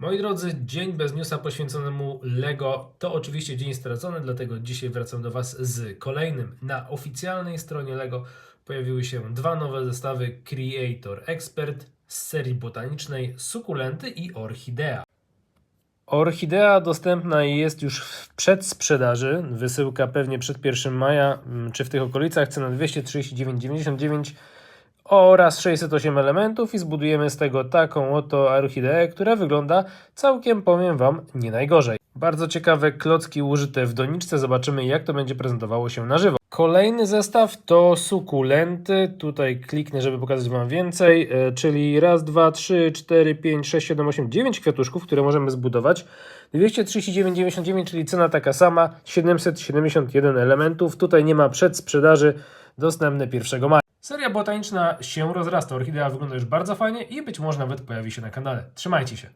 Moi drodzy, dzień bez newsa poświęconemu LEGO to oczywiście dzień stracony, dlatego dzisiaj wracam do Was z kolejnym. Na oficjalnej stronie LEGO pojawiły się dwa nowe zestawy Creator Expert z serii botanicznej Sukulenty i Orchidea. Orchidea dostępna jest już w przedsprzedaży. Wysyłka pewnie przed 1 maja, mm, czy w tych okolicach. Cena 239,99 oraz 608 elementów i zbudujemy z tego taką oto orchideę, która wygląda całkiem, powiem Wam, nie najgorzej. Bardzo ciekawe klocki użyte w doniczce, zobaczymy jak to będzie prezentowało się na żywo. Kolejny zestaw to sukulenty, tutaj kliknę, żeby pokazać Wam więcej, e, czyli raz, dwa, trzy, cztery, pięć, sześć, siedem, osiem, dziewięć kwiatuszków, które możemy zbudować. 239,99, czyli cena taka sama, 771 elementów, tutaj nie ma przedsprzedaży, dostępne 1 maja. Seria botaniczna się rozrasta, orchidea wygląda już bardzo fajnie i być może nawet pojawi się na kanale. Trzymajcie się.